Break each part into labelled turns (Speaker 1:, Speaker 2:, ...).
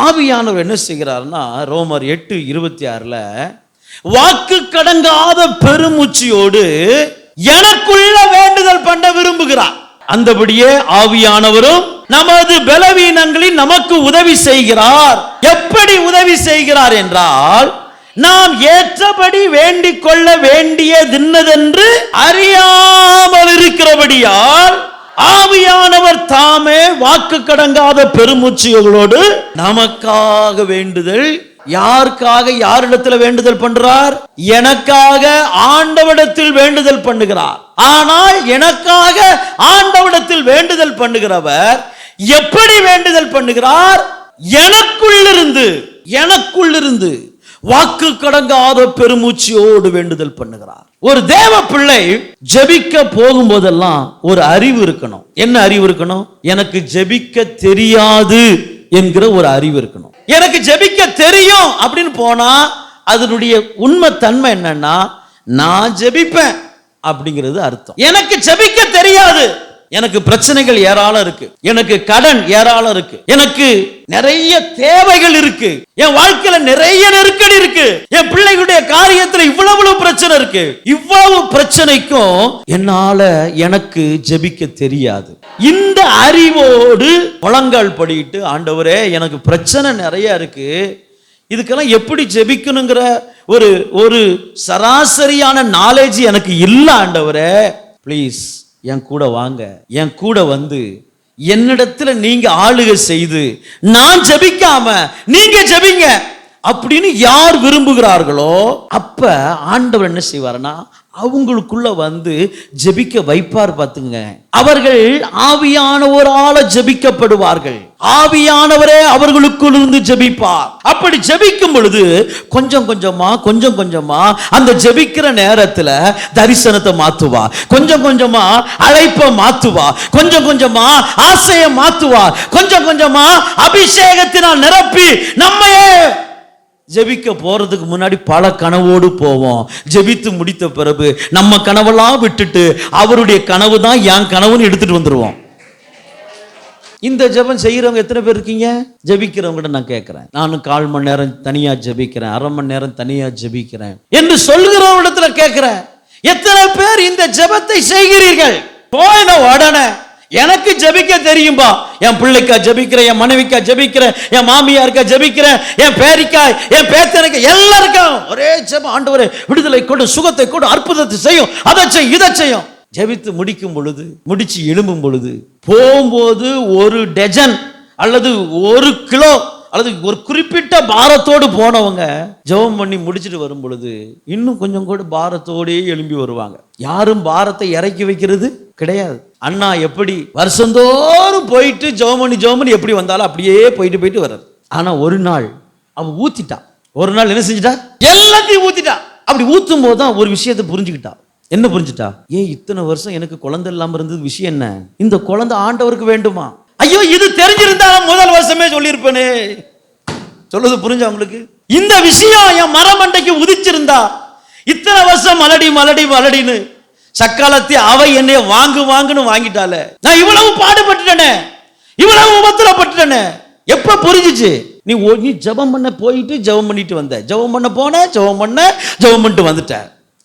Speaker 1: ஆவியானவர் என்ன செய்கிறாருன்னா ரோமர் எட்டு இருபத்தி ஆறுல வாக்கு கடங்காத பெருமூச்சியோடு எனக்குள்ள வேண்டுதல் பண்ண விரும்புகிறார். அந்தபடியே ஆவியானவரும் நமது பலவீனங்களில் நமக்கு உதவி செய்கிறார். எப்படி உதவி செய்கிறார் என்றால் நாம் ஏற்றபடி வேண்டிக் கொள்ள வேண்டியதின்னதென்று அறியாமல் இருக்கிறபடியால் ஆவியானவர் தாமே வாக்கு கடங்காத பெருமூச்சிகளோடு நமக்காக வேண்டுதல் யாருக்காக யாரிடத்துல வேண்டுதல் பண்றார்? எனக்காக ஆண்டவிடத்தில் வேண்டுதல் பண்ணுகிறார். ஆனால் எனக்காக ஆண்டவிடத்தில் வேண்டுதல் பண்ணுகிறவர் எப்படி வேண்டுதல் பண்ணுகிறார்? எனக்குள்ளிருந்து எனக்குள்ளிருந்து. வாக்கு கடங்காத பெருமூச்சியோடு வேண்டுதல் பண்ணுகிறார். ஒரு தேவ பிள்ளை ஜெபிக்க போகும்போதெல்லாம் ஒரு அறிவு இருக்கணும். என்ன அறிவு இருக்கணும்? எனக்கு ஜெபிக்க தெரியாது என்கிற ஒரு அறிவு இருக்கணும். எனக்கு ஜெபிக்க தெரியும் அப்படின்னு போனா அதனுடைய உண்மை தன்மை என்னன்னா நான் ஜெபிப்பேன் அப்படிங்கிறது அர்த்தம். எனக்கு ஜபிக்க தெரியாது. எனக்கு பிரச்சனைகள் ஏராளம் இருக்கு. எனக்கு கடன் ஏராளம் இருக்கு. எனக்கு நிறைய தேவைகள் இருக்கு. என் வாழ்க்கையில நிறைய நெருக்கடி இருக்கு. என் பிள்ளைகளுடைய காரியத்துல இவ்வளவு பிரச்சனை இருக்கு. இவ்வளவு பிரச்சனைக்கும் என்னால எனக்கு ஜெபிக்க தெரியாது. இந்த அறிவோடு முழங்கால் படிட்டு ஆண்டவரே எனக்கு பிரச்சனை நிறைய இருக்கு. இதுக்கெல்லாம் எப்படி ஜெபிக்கணுங்கிற ஒரு ஒரு சராசரியான நாலேஜ் எனக்கு இல்லை ஆண்டவரே. ப்ளீஸ் என் கூட வாங்க என் கூட வந்து என்னிடத்துல நீங்க ஆளுகை செய்து நான் ஜபிக்காம நீங்க ஜெபிங்க. அப்படின்னு யார் விரும்புகிறார்களோ அப்ப ஆண்டவர் என்ன செய்வார்னா அவங்களுக்குள்ள வந்து ஜெபிக்க வைப்பார் பார்த்துங்க. அவர்கள் ஆவியானவரால ஜெபிக்கப்படுவார்கள். ஆவியானவரே அவர்களுக்குள் இருந்து ஜெபிப்பார். அப்படி ஜெபிக்கும் பொழுது கொஞ்சம் கொஞ்சமா கொஞ்சம் கொஞ்சமா அந்த ஜெபிக்கிற நேரத்துல தரிசனத்தை மாத்துவா. கொஞ்சம் கொஞ்சமா அழைப்பை மாத்துவா. கொஞ்சம் கொஞ்சமா ஆசையை மாத்துவா. கொஞ்சம் கொஞ்சமா அபிஷேகத்தினால் நிரப்பி நம்மையே ஜெபிக்க போகிறதுக்கு முன்னாடி பல கனவோடு போவோம். ஜெபித்து முடித்த பிறகு நம்ம கனவெல்லாம் விட்டுட்டு அவருடைய கனவு தான் என் கனவுன்னு எடுத்துட்டு வந்துடுவோம் இந்த ஜெபம் செய்கிறவங்க எத்தனை பேர் இருக்கீங்க? ஜெபிக்கிறவங்ககிட்ட நான் கேட்குறேன் நானும் கால் மணி நேரம் தனியாக ஜெபிக்கிறேன். அரை மணி நேரம் தனியாக ஜெபிக்கிறேன். என்று சொல்கிறவங்க இடத்துல கேட்குறேன் எத்தனை பேர் இந்த ஜெபத்தை செய்கிறீர்கள்? போயின உடனே எனக்கு ஜெபிக்க தெரியும்பா. என் பிள்ளைக்கா ஜெபிக்கிறேன் என் மனைவிக்கா ஜெபிக்கிறேன் என் மாமியாருக்கா ஜெபிக்கிறேன் என் பேரிக்கா என் பேத்தனுக்கு எல்லாருக்கும் ஒரே ஜபம். ஆண்டவரே விடுதலை கொடு சுகத்தை கொடு அற்புதத்தை செய்யும். அதை செய்யும் இதை செய்யும். ஜெபித்து முடிக்கும் பொழுது முடிச்சு எழும்பும் பொழுது போகும்போது ஒரு டஜன் அல்லது ஒரு கிலோ அல்லது ஒரு குறிப்பிட்ட பாரத்தோடு போனவங்க ஜெபம் பண்ணி முடிச்சிட்டு வரும் பொழுது இன்னும் கொஞ்சம் கூட பாரத்தோடே எழும்பி வருவாங்க. யாரும் பாரத்தை இறக்கி வைக்கிறது கிடையாது. அண்ணா எப்படி வருஷந்தோறும் போயிட்டு ஜெபம் பண்ணி ஜெபம் பண்ணி எப்படி வந்தாலும் அப்படியே போயிட்டு போயிட்டு வர்றது. ஆனா ஒரு நாள் அவன் ஊத்திட்டா. ஒரு நாள் என்ன செஞ்சிட்டா? எல்லாத்தையும் ஊத்திட்டா. அப்படி ஊத்தும் போது தான் ஒரு விஷயத்தை புரிஞ்சுக்கிட்டா. என்ன புரிஞ்சுட்டா? ஏன் இத்தனை வருஷம் எனக்கு குழந்தை இல்லாம இருந்தது விஷயம் என்ன? இந்த குழந்தை ஆண்டவருக்கு வேண்டுமா? ஐயோ இது தெரிஞ்சிருந்தா முதல் வருஷமே சொல்லியிருப்பேனே. சொல்லுது புரிஞ்சா உங்களுக்கு? இந்த விஷயம் என் மரமண்டைக்கு உதிச்சிருந்தா இத்தனை வருஷம் மலடி மலடி மலடின்னு சக்காலத்தை அவ என்னைய வாங்கு வாங்குன்னு வாங்கிட்டால நான் இவ்வளவு பாடுபட்டுட்டேனே. இவ்வளவு உபத்திரப்பட்டுட்டேனே. எப்ப புரிஞ்சுச்சு? நீ ஒ- நீ ஜெபம் பண்ண போயிட்டு ஜெபம் பண்ணிட்டு வந்த. ஜெபம் பண்ண போன ஜெபம் பண்ண ஜெபம் பண்ணிட்டு வந்துட்ட.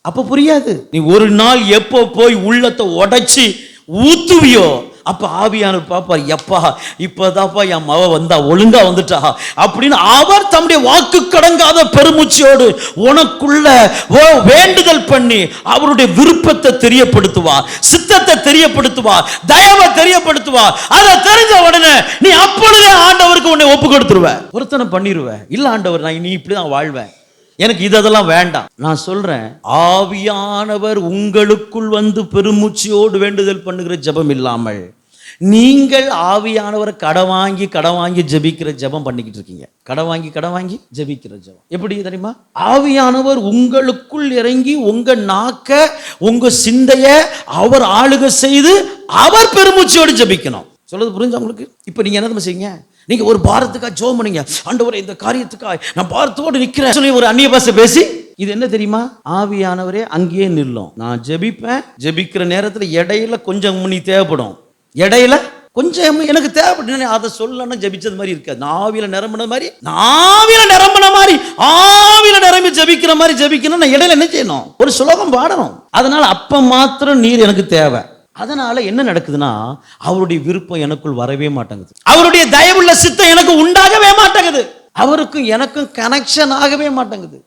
Speaker 1: அப்ப புரியாது. நீ ஒரு நாள் எப்போ போய் உள்ளத்தை உடைச்சி ஊத்துவியோ அப்போ ஆவியானவர் பாப்பா எப்பா இப்போதாப்பா என் மவ வந்தா ஒழுங்கா வந்துட்டா அப்படின்னு அவர் தம்முடைய வாக்கு கடங்காத பெருமூச்சியோடு உனக்குள்ள ஓ வேண்டுதல் பண்ணி அவருடைய விருப்பத்தை தெரியப்படுத்துவார் சித்தத்தை தெரியப்படுத்துவார் தயவை தெரியப்படுத்துவார் அதை தெரிஞ்ச உடனே நீ அப்பொழுதே ஆண்டவருக்கு உன்னை ஒப்பு கொடுத்துருவ. ஒருத்தனை பண்ணிடுவேன் இல்லை ஆண்டவர் நான் நீ இப்படிதான் வாழ்வேன். எனக்கு இதெல்லாம் வேண்டாம். நான் சொல்றேன் ஆவியானவர் உங்களுக்குள் வந்து பெருமூச்சியோடு வேண்டுதல் பண்ணுகிற ஜெபம் இல்லாமல் நீங்கள் ஆவியானவர் கடன் வாங்கி கடன் வாங்கி ஜெபிக்கிற ஜெபம் பண்ணிக்கிட்டு இருக்கீங்க. கடன் வாங்கி கடன் வாங்கி ஜெபிக்கிற ஜெபம். எப்படி தெரியுமா? ஆவியானவர் உங்களுக்குள் இறங்கி உங்க நாக்க உங்க சிந்தைய அவர் ஆளுக செய்து அவர் பெருமூச்சியோடு ஜெபிக்கணும். சொல்றது புரிஞ்சா உங்களுக்கு? இப்போ நீங்க என்ன செய்யுங்க? நீங்க ஒரு பாரத்துக்காக ஜோம் பண்ணுங்க. ஆண்டவரே இந்த காரியத்துக்காக நான் பாரத்தோடு நிக்கிறேன். சொல்லி ஒரு அந்நிய பாஷை பேசி. இது என்ன தெரியுமா? ஆவியானவரே அங்கேயே நில்லும். நான் ஜெபிப்பேன் ஜெபிக்கிற நேரத்துல இடையில கொஞ்சம் முன்னி தேவைப்படும். இடையில கொஞ்சம் எனக்கு தேவைப்பட்டு அதை சொல்லணும் ஜபிச்சது மாதிரி இருக்காது நாவில நிரம்பின மாதிரி நாவில நிரம்பின மாதிரி ஆவில நிரம்பி ஜபிக்கிற மாதிரி ஜெபிக்கணும் நான் இடையில என்ன செய்யணும்? ஒரு சுலோகம் பாடணும். அதனால அப்ப மாத்திரம் நீர் எனக்கு தேவை. அதனால என்ன நடக்குதுன்னா அவருடைய விருப்பம் எனக்குள் வரவே மாட்டேங்குது. அவருடைய தயவுள்ள சித்தம் எனக்கு உண்டாகவே மாட்டேங்குது. அவருக்கும் எனக்கும் கனெக்ஷன் ஆகவே மாட்டேங்குது.